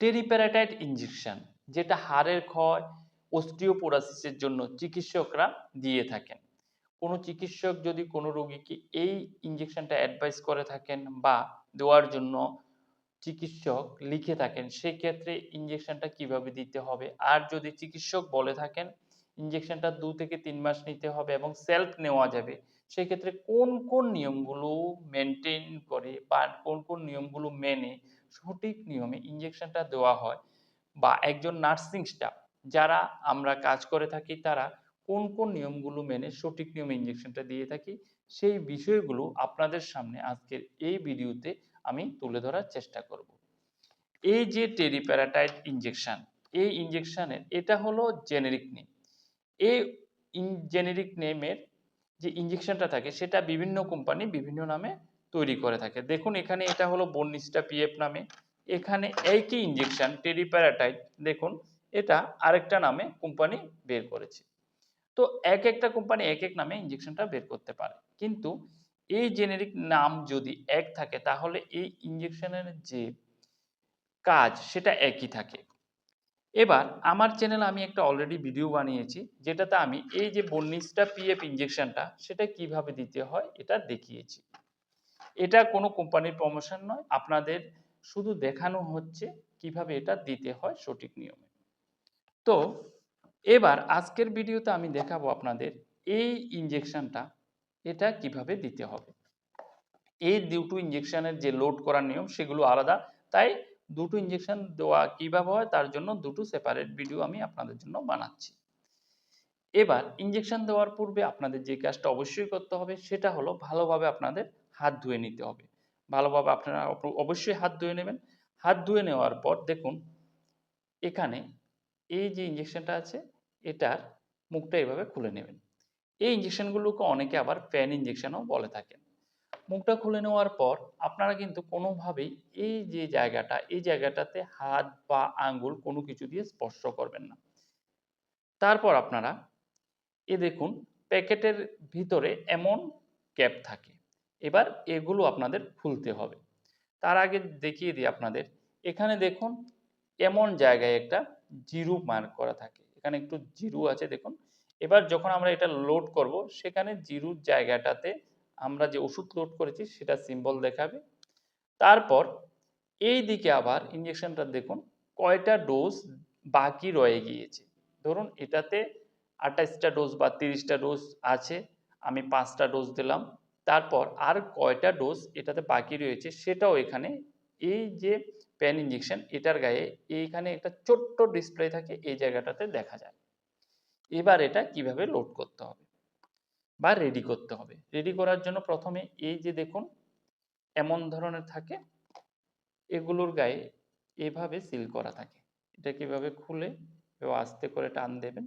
টেরিপ্যারাটাইট injection যেটা হাড়ের ক্ষয়, অস্টিওপোরাসিসের জন্য চিকিৎসকরা দিয়ে থাকেন। কোনো চিকিৎসক যদি কোনো রোগীকে এই ইঞ্জেকশনটা অ্যাডভাইস করে থাকেন বা দেওয়ার জন্য চিকিৎসক লিখে থাকেন, সেক্ষেত্রে ইঞ্জেকশনটা কীভাবে দিতে হবে? আর যদি চিকিৎসক বলে থাকেন ইঞ্জেকশনটা দু থেকে তিন মাস নিতে হবে এবং সেলফ নেওয়া যাবে, সেক্ষেত্রে কোন কোন নিয়মগুলো মেনটেন করে বা কোন কোন নিয়মগুলো মেনে সঠিক নিয়মে ইঞ্জেকশনটা দেওয়া হয় বা একজন নার্সিং স্টাফ যারা আমরা কাজ করে থাকি তারা কোন কোন নিয়মগুলো মেনে সঠিক নিয়মে ইঞ্জেকশনটা দিয়ে থাকি সেই বিষয়গুলো আপনাদের সামনে আজকের এই ভিডিওতে আমি তুলে ধরার চেষ্টা করব। এই যে টেরিপ্যারাটাইট ইঞ্জেকশন এই ইঞ্জেকশনের এটা হলো জেনেরিক নেম এই জেনেরিক নেমের যে ইঞ্জেকশনটা থাকে সেটা বিভিন্ন কোম্পানি বিভিন্ন নামে তৈরি করে থাকে। দেখুন, এখানে এটা হলো বর্নিস্টা পিএফ নামে। এখানে একই ইঞ্জেকশন টেরিপ্যারাটাইট দেখুন, এটা আরেকটা নামে কোম্পানি বের করেছে। তো এক একটা কোম্পানি এক এক নামে ইঞ্জেকশনটা বের করতে পারে। কিন্তু এই জেনেরিক নাম যদি এক থাকে, তাহলে এই ইঞ্জেকশনের যে কাজ, সেটা একই থাকে। এবার, আমার চ্যানেলে আমি একটা অলরেডি ভিডিও বানিয়েছি, যেটাতে আমি এই যে বর্নিস্টা পিএফ ইঞ্জেকশনটা সেটা কীভাবে দিতে হয়, এটা দেখিয়েছি। এটা কোনো কোম্পানির প্রমোশন নয়, আপনাদের শুধু দেখানো হচ্ছে কীভাবে এটা দিতে হয় সঠিক নিয়মে। তো এবার আজকের ভিডিওতে আমি দেখাবো আপনাদের এই ইঞ্জেকশনটা এটা কীভাবে দিতে হবে। এই দুটো ইঞ্জেকশনের যে লোড করার নিয়ম, সেগুলো আলাদা। তাই দুটো ইঞ্জেকশন দেওয়া কীভাবে হয়, তার জন্য দুটো সেপারেট ভিডিও আমি আপনাদের জন্য বানাচ্ছি। এবার ইঞ্জেকশন দেওয়ার পূর্বে আপনাদের যে কাজটা অবশ্যই করতে হবে, সেটা হলো ভালোভাবে আপনাদের হাত ধুয়ে নিতে হবে। ভালোভাবে আপনারা অবশ্যই হাত ধুয়ে নেবেন। হাত ধুয়ে নেওয়ার পর দেখুন, এখানে এই যে ইঞ্জেকশনটা আছে, এটার মুখটা এভাবে খুলে নেবেন। এই ইঞ্জেকশনগুলোকে অনেকে আবার প্যান ইঞ্জেকশনও বলে থাকেন। মুখটা খুলে নেওয়ার পর আপনারা কিন্তু কোনোভাবেই এই যে জায়গাটা, এই জায়গাটাতে হাত বা আঙ্গুল কোনো কিছু দিয়ে স্পর্শ করবেন না। তারপর আপনারা, এ দেখুন, প্যাকেটের ভিতরে এমন ক্যাপ থাকে। এবার এগুলো আপনাদের খুলতে হবে। তার আগে দেখিয়ে দিই আপনাদের। এখানে দেখুন, এমন জায়গায় একটা জিরো মার্ক করা থাকে। এখানে একটু জিরো আছে, দেখুন। এবার যখন আমরা এটা লোড করব, সেখানে জিরোর জায়গাটাতে আমরা যে ওষুধ লোড করেছি, সেটা সিম্বল দেখাবে। তারপর এই দিকে আবার ইঞ্জেকশনটা দেখুন, কয়টা ডোজ বাকি রয়ে গিয়েছে। ধরুন, এটাতে আঠাশটা ডোজ বা তিরিশটা ডোজ আছে, আমি পাঁচটা ডোজ দিলাম। তারপর আর কয়টা ডোজ এটাতে বাকি রয়েছে সেটাও এখানে এই যে প্যান ইঞ্জেকশন এটার গায়ে এইখানে একটা ছোট্ট ডিসপ্লে থাকে, এই জায়গাটাতে দেখা যায়। এবার এটা কীভাবে লোড করতে হবে বা রেডি করতে হবে? রেডি করার জন্য প্রথমে এই যে দেখুন, এমন ধরনের থাকে, এগুলোর গায়ে এভাবে সিল করা থাকে। এটা কীভাবে খুলে আস্তে করে টান দেবেন,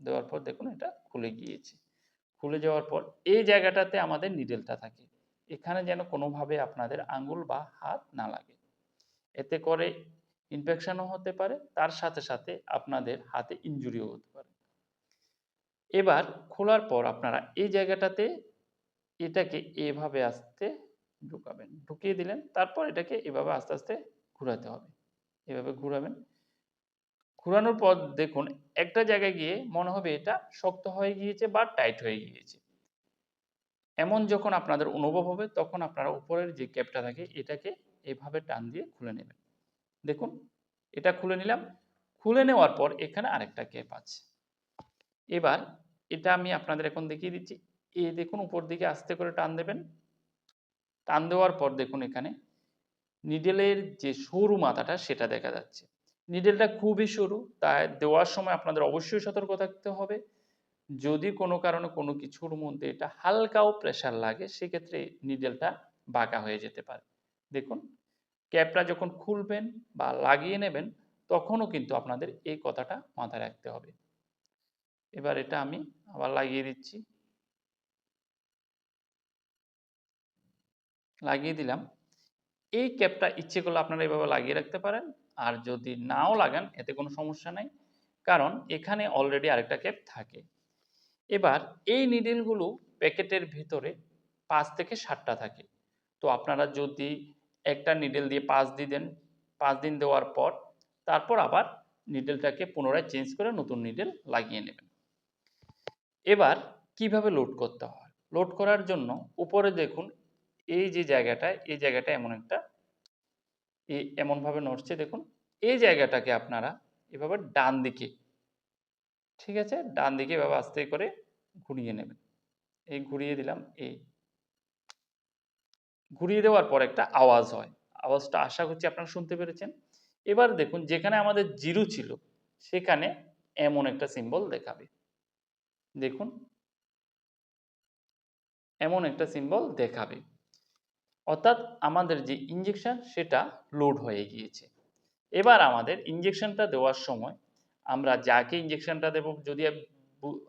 দেওয়ার পর দেখুন এটা খুলে গিয়েছে। খুলে যাওয়ার পর এই জায়গাটাতে আমাদের নিডেলটা থাকে। এখানে যেন কোনোভাবে আপনাদের আঙ্গুল বা হাত না লাগে। এতে করে ইনফেকশনও হতে পারে, তার সাথে সাথে আপনাদের হাতে ইঞ্জুরিও হতে পারে। এবার খোলার পর আপনারা এই জায়গাটাতে এটাকে এভাবে আস্তে ঢুকাবেন। ঢুকিয়ে দিলেন, তারপর এটাকে এভাবে আস্তে আস্তে ঘুরাতে হবে। এভাবে ঘুরাবেন ঘুরানোর পর দেখুন, একটা জায়গায় গিয়ে মনে হবে এটা শক্ত হয়ে গিয়েছে বা টাইট হয়ে গিয়েছে। এমন যখন আপনাদের অনুভব হবে, তখন আপনারা উপরের যে ক্যাপটা থাকে, এটাকে এভাবে টান দিয়ে খুলে নেবেন। দেখুন, এটা খুলে নিলাম। খুলে নেওয়ার পর এখানে আরেকটা ক্যাপ আছে। এবার এটা আমি আপনাদের এখন দেখিয়ে দিচ্ছি। এ দেখুন, উপর দিকে আস্তে করে টান দেবেন। টান দেওয়ার পর দেখুন এখানে নিডেলের যে সরু মাথাটা, সেটা দেখা যাচ্ছে। নিডেলটা খুবই সরু, তাই দেওয়ার সময় আপনাদের অবশ্যই সতর্ক থাকতে হবে। যদি কোনো কারণে কোনো কিছুর মধ্যে এটা হালকাও প্রেশার লাগে, সেক্ষেত্রে নিডেলটা বাঁকা হয়ে যেতে পারে। দেখুন, ক্যাপটা যখন খুলবেন বা লাগিয়ে নেবেন, তখনও কিন্তু আপনাদের এই কথাটা মাথায় রাখতে হবে। এবার এটা আমি আবার লাগিয়ে দিচ্ছি। লাগিয়ে দিলাম। এই ক্যাপটা ইচ্ছে করলে আপনারা এভাবে লাগিয়ে রাখতে পারেন। আর যদি নাও লাগান, এতে কোনো সমস্যা নাই। কারণ এখানে অলরেডি আরেকটা ক্যাপ থাকে। এবার এই নিডেলগুলো প্যাকেটের ভিতরে পাঁচ থেকে সাতটা থাকে। তো আপনারা যদি একটা নিডেল দিয়ে পাঁচ দিন দেন, পাঁচ দিন দেওয়ার পর তারপর আবার নিডেলটাকে পুনরায় চেঞ্জ করে নতুন নিডেল লাগিয়ে নেবেন। এবার কীভাবে লোড করতে হয়? লোড করার জন্য উপরে দেখুন এই যে জায়গাটা, এই জায়গাটা এমন একটা এই এমনভাবে নড়ছে, দেখুন। এই জায়গাটাকে আপনারা এভাবে ডান দিকে, ঠিক আছে? ডান দিকে এভাবে আস্তে করে ঘুরিয়ে নেবেন। এই ঘুরিয়ে দিলাম এই ঘুরিয়ে দেওয়ার পর একটা আওয়াজ হয়। আওয়াজটা আশা করছি আপনারা শুনতে পেরেছেন। এবার দেখুন, যেখানে আমাদের জিরো ছিল, সেখানে এমন একটা সিম্বল দেখাবে। দেখুন। এমন একটা সিম্বল দেখাবে। অর্থাৎ আমাদের যে ইঞ্জেকশন সেটা লোড হয়ে গিয়েছে। এবার আমাদের ইঞ্জেকশনটা দেওয়ার সময় আমরা যাকে ইঞ্জেকশনটা দেব, যদি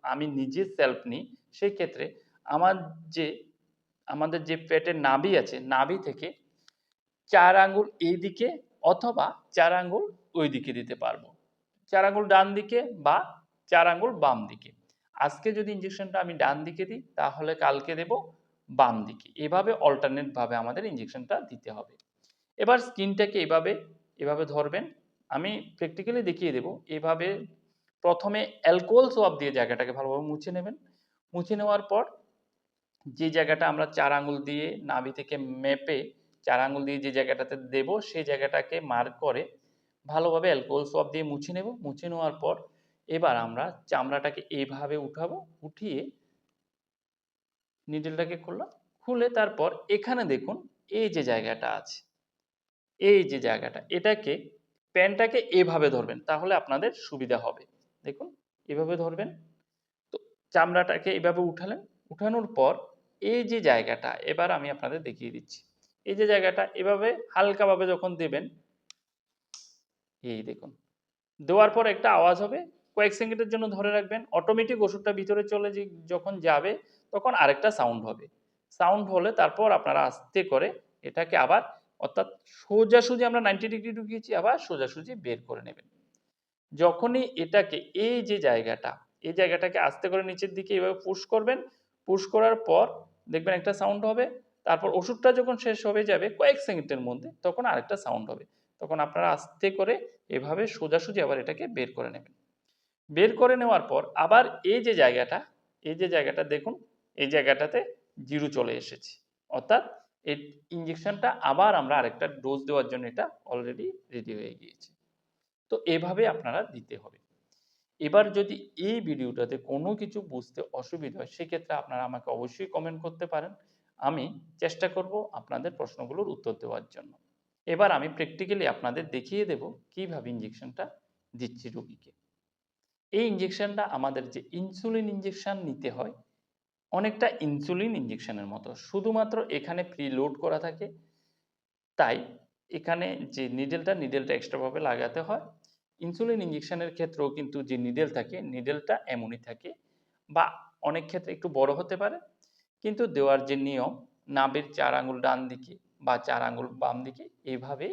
আমি নিজে সেলফ নিই সেই ক্ষেত্রে আমার যে, আমাদের যে পেটের নাভি আছে, নাভি থেকে চার আঙ্গুল এই দিকে অথবা চার আঙ্গুল ওই দিকে দিতে পারব। চার আঙ্গুল ডান দিকে বা চার আঙ্গুল বাম দিকে। আজকে যদি ইঞ্জেকশনটা আমি ডান দিকে দিই, তাহলে কালকে দেব বাম দিকে। এভাবে অল্টারনেট ভাবে আমাদের ইঞ্জেকশনটা দিতে হবে। এবার স্কিনটাকে এভাবে এভাবে ধরবেন। আমি প্র্যাকটিক্যালি দেখিয়ে দেব। এভাবে প্রথমে অ্যালকোহল সোয়াব দিয়ে জায়গাটাকে ভালোভাবে মুছে নেবেন। মুছে নেওয়ার পর যে জায়গাটা আমরা চার আঙুল দিয়ে নাভি থেকে মেপে চার আঙুল দিয়ে যে জায়গাটাতে দেব, সেই জায়গাটাকে মার্ক করে ভালোভাবে অ্যালকোহল সোয়াব দিয়ে মুছে নেব। মুছে নেওয়ার পর এবার আমরা চামড়াটাকে এইভাবে উঠাবো। উঠিয়ে নিডেলটাকে খুললাম খুলে তারপর এখানে দেখুন এই যে জায়গাটা আছে, এই যে জায়গাটা, এটাকে, প্যানটাকে এভাবে ধরবেন তাহলে আপনাদের সুবিধা হবে। দেখুন, এভাবে ধরবেন, তো চামড়াটাকে এভাবে উঠালেন, উঠানোর পর এই যে জায়গাটা, এবার আমি আপনাদের দেখিয়ে দিচ্ছি। এই যে জায়গাটা, এভাবে হালকাভাবে যখন দেবেন, এই দেখুন, দেওয়ার পর একটা আওয়াজ হবে, কয়েক সেকেন্ডের জন্য ধরে রাখবেন অটোমেটিক ওষুধটা ভিতরে চলে যখন যাবে তখন আরেকটা সাউন্ড হবে। সাউন্ড হলে তারপর আপনারা আস্তে করে এটাকে আবার অর্থাৎ সোজাসুজি আমরা নাইনটি ডিগ্রি ঢুকিয়েছি, আবার সোজাসুজি বের করে নেবেন। যখনই এটাকে, এই যে জায়গাটা, এই জায়গাটাকে আস্তে করে নিচের দিকে এভাবে পুশ করবেন পুশ করার পর দেখবেন একটা সাউন্ড হবে। তারপর ওষুধটা যখন শেষ হয়ে যাবে, কয়েক সেকেন্ডের মধ্যে তখন আরেকটা সাউন্ড হবে। তখন আপনারা আস্তে করে এভাবে সোজাসুজি আবার এটাকে বের করে নেবেন। বের করে নেওয়ার পর আবার এই যে জায়গাটা, এই যে জায়গাটা দেখুন এই জায়গাটাতে জিরো চলে এসেছে। অর্থাৎ এই ইঞ্জেকশনটা আবার আমরা আরেকটা ডোজ দেওয়ার জন্য এটা অলরেডি রেডি হয়ে গিয়েছে। তো এভাবে আপনারা দিতে হবে। এবার যদি এই ভিডিওটাতে কোনো কিছু বুঝতে অসুবিধা হয়, সেক্ষেত্রে আপনারা আমাকে অবশ্যই কমেন্ট করতে পারেন। আমি চেষ্টা করব আপনাদের প্রশ্নগুলোর উত্তর দেওয়ার জন্য। এবার আমি প্র্যাকটিক্যালি আপনাদের দেখিয়ে দেব কীভাবে ইঞ্জেকশনটা দিচ্ছি রোগীকে। এই ইঞ্জেকশনটা আমাদের যে ইনসুলিন ইঞ্জেকশন নিতে হয় অনেকটা ইনসুলিন ইঞ্জেকশনের মতো। শুধুমাত্র এখানে প্রি লোড করা থাকে, তাই এখানে যে নিডেলটা নিডেলটা এক্সট্রাভাবে লাগাতে হয় ইনসুলিন ইঞ্জেকশনের ক্ষেত্রেও কিন্তু যে নিডেল থাকে নিডেলটা এমনই থাকে বা অনেক ক্ষেত্রে একটু বড় হতে পারে। কিন্তু দেওয়ার যে নিয়ম নাবের চার আঙুল ডান দিকে বা চার আঙুল বাম দিকে এইভাবে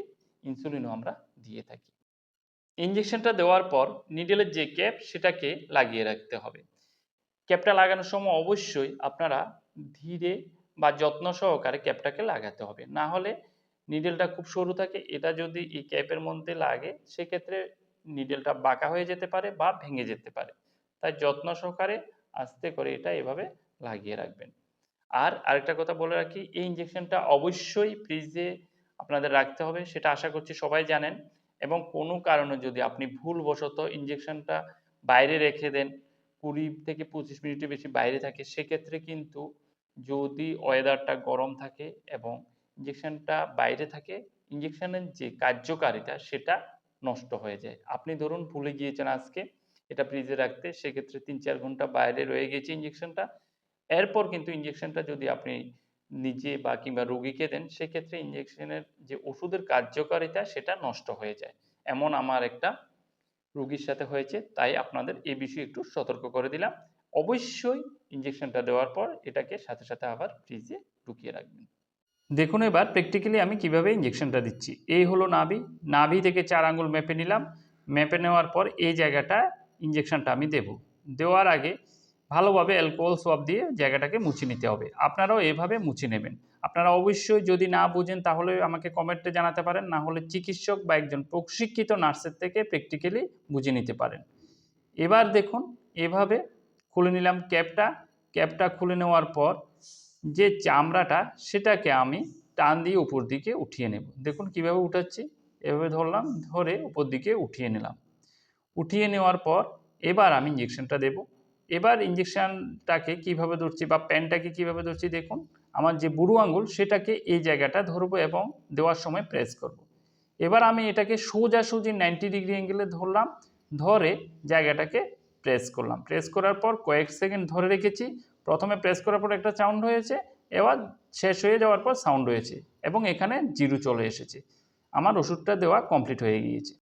ইনসুলিনও আমরা দিয়ে থাকি। ইঞ্জেকশনটা দেওয়ার পর নিডেলের যে ক্যাপ সেটাকে লাগিয়ে রাখতে হবে। ক্যাপটা লাগানোর সময় অবশ্যই আপনারা ধীরে বা যত্ন সহকারে ক্যাপটাকে লাগাতে হবে। না হলে নিডেলটা খুব সরু থাকে, এটা যদি এই ক্যাপের মধ্যে লাগে, সেক্ষেত্রে নিডেলটা বাঁকা হয়ে যেতে পারে বা ভেঙে যেতে পারে। তাই যত্ন সহকারে আস্তে করে এটা এভাবে লাগিয়ে রাখবেন। আর আরেকটা কথা বলে রাখি, এই ইঞ্জেকশনটা অবশ্যই ফ্রিজে আপনাদের রাখতে হবে, সেটা আশা করছি সবাই জানেন। এবং কোনো কারণে যদি আপনি ভুলবশত ইঞ্জেকশনটা বাইরে রেখে দেন কুড়ি থেকে পঁচিশ মিনিটের বেশি বাইরে থাকে, সেক্ষেত্রে কিন্তু যদি ওয়েদারটা গরম থাকে এবং ইঞ্জেকশনটা বাইরে থাকে ইঞ্জেকশনের যে কার্যকারিতা সেটা নষ্ট হয়ে যায়। আপনি ধরুন ভুলে গিয়েছেন আজকে, এটা ফ্রিজে রাখতে, সেক্ষেত্রে তিন চার ঘণ্টা বাইরে রয়ে গেছে ইঞ্জেকশনটা এরপর কিন্তু ইঞ্জেকশনটা যদি আপনি নিজে বা কিংবা রোগীকে দেন, সেক্ষেত্রে ইঞ্জেকশনের যে ওষুধের কার্যকারিতা সেটা নষ্ট হয়ে যায়। এমন আমার একটা রোগীর সাথে হয়েছে, তাই আপনাদের এ বিষয়ে একটু সতর্ক করে দিলাম। অবশ্যই ইঞ্জেকশনটা দেওয়ার পর এটাকে সাথে সাথে আবার ফ্রিজে ঢুকিয়ে রাখবেন। দেখুন এবার প্র্যাকটিক্যালি আমি কীভাবে ইঞ্জেকশনটা দিচ্ছি। এই হলো নাভি। নাভি থেকে চার আঙ্গুল মেপে নিলাম। মেপে নেওয়ার পর এই জায়গাটা ইঞ্জেকশনটা আমি দেব। দেওয়ার আগে ভালোভাবে অ্যালকোহল সোয়াব দিয়ে জায়গাটাকে মুছে নিতে হবে। আপনারাও এভাবে মুছে নেবেন। আপনারা অবশ্যই যদি না বুঝেন, তাহলে আমাকে কমেন্টে জানাতে পারেন, না হলে চিকিৎসক বা একজন প্রশিক্ষিত নার্সের থেকে প্র্যাকটিক্যালি বুঝে নিতে পারেন। এবার দেখুন, এভাবে খুলে নিলাম ক্যাপটা। ক্যাপটা খুলে নেওয়ার পর যে চামড়াটা, সেটাকে আমি টান দিয়ে উপর দিকে উঠিয়ে নেব। দেখুন কীভাবে উঠাচ্ছি। এভাবে ধরলাম, ধরে উপর দিকে উঠিয়ে নিলাম। উঠিয়ে নেওয়ার পর এবার আমি ইঞ্জেকশনটা দেব। এবার ইঞ্জেকশনটাকে কীভাবে ধরছি বা প্যানটাকে কীভাবে ধরছি দেখুন, আমার যে বুড়ো আঙুল সেটাকে এই জায়গাটা ধরবো এবং দেওয়ার সময় প্রেস করব। এবার আমি এটাকে সোজাসুজি নাইনটি ডিগ্রি অ্যাঙ্গেলে ধরলাম, ধরে জায়গাটাকে প্রেস করলাম। প্রেস করার পর কয়েক সেকেন্ড ধরে রেখেছি, প্রথমে প্রেস করার পর একটা সাউন্ড হয়েছে, এবার শেষ হয়ে যাওয়ার পর সাউন্ড হয়েছে এবং এখানে জিরো চলে এসেছে। আমার ওষুধটা দেওয়া কমপ্লিট হয়ে গিয়েছে।